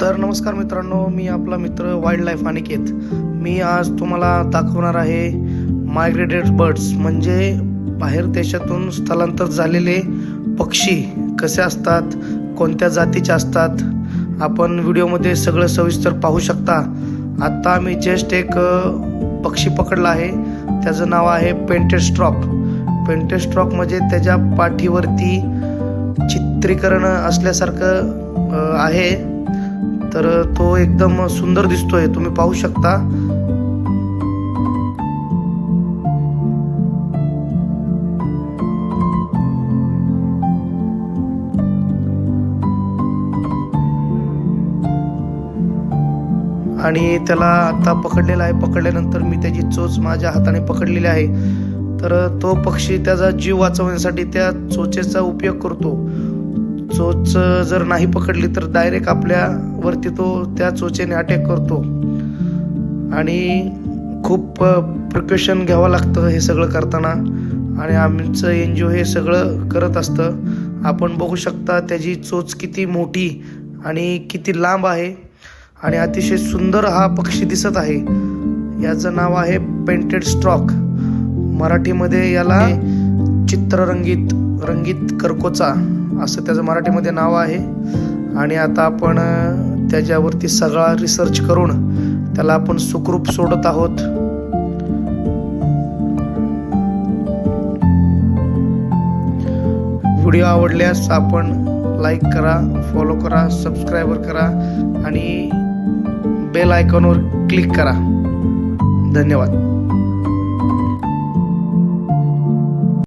तर नमस्कार मित्रांनो मी आपला मित्र वाईल्ड लाईफ अनिकेत. मी आज तुम्हाला दाखवणार आहे मायग्रेटेड बर्ड्स म्हणजे बाहेर देशातून स्थलांतर झालेले पक्षी कसे असतात कोणत्या जातीचे असतात आपण व्हिडिओमध्ये सगळं सविस्तर पाहू शकता. आत्ता मी जस्ट एक पक्षी पकडला आहे. त्याचं नाव आहे पेंटेड पेंटेस्ट्रॉक पेंटेड म्हणजे त्याच्या पाठीवरती चित्रीकरण असल्यासारखं आहे. तर तो एकदम सुंदर दिसतोय. तुम्ही पाहू शकता. आणि त्याला आता पकडलेला आहे. पकडल्यानंतर मी त्याची चोच माझ्या हाताने पकडलेली आहे. तर तो पक्षी त्याचा जीव वाचवण्यासाठी त्या चोचेचा उपयोग करतो. चोच जर नाही पकडली तर डायरेक्ट आपल्यावरती तो त्या चोचेने अटॅक करतो. आणि खूप प्रिकॉशन घ्यावं लागतं हे सगळं करताना. आणि आमचं एन जी ओ हे सगळं करत असतं. आपण बघू शकता त्याची चोच किती मोठी आणि किती लांब आहे. आणि अतिशय सुंदर हा पक्षी दिसत आहे. याचं नाव आहे पेंटेड स्ट्रॉक मराठीमध्ये याला चित्ररंगीत रंगीत करकोचा. असं त्याचं मराठीमध्ये नाव आहे. आणि आता आपण त्याच्यावरती सगळा रिसर्च करून त्याला आपण सुखरूप सोडत आहोत. व्हिडिओ आवडल्यास आपण लाईक करा फॉलो करा सबस्क्राईबर करा आणि बेल आयकॉनवर क्लिक करा. धन्यवाद.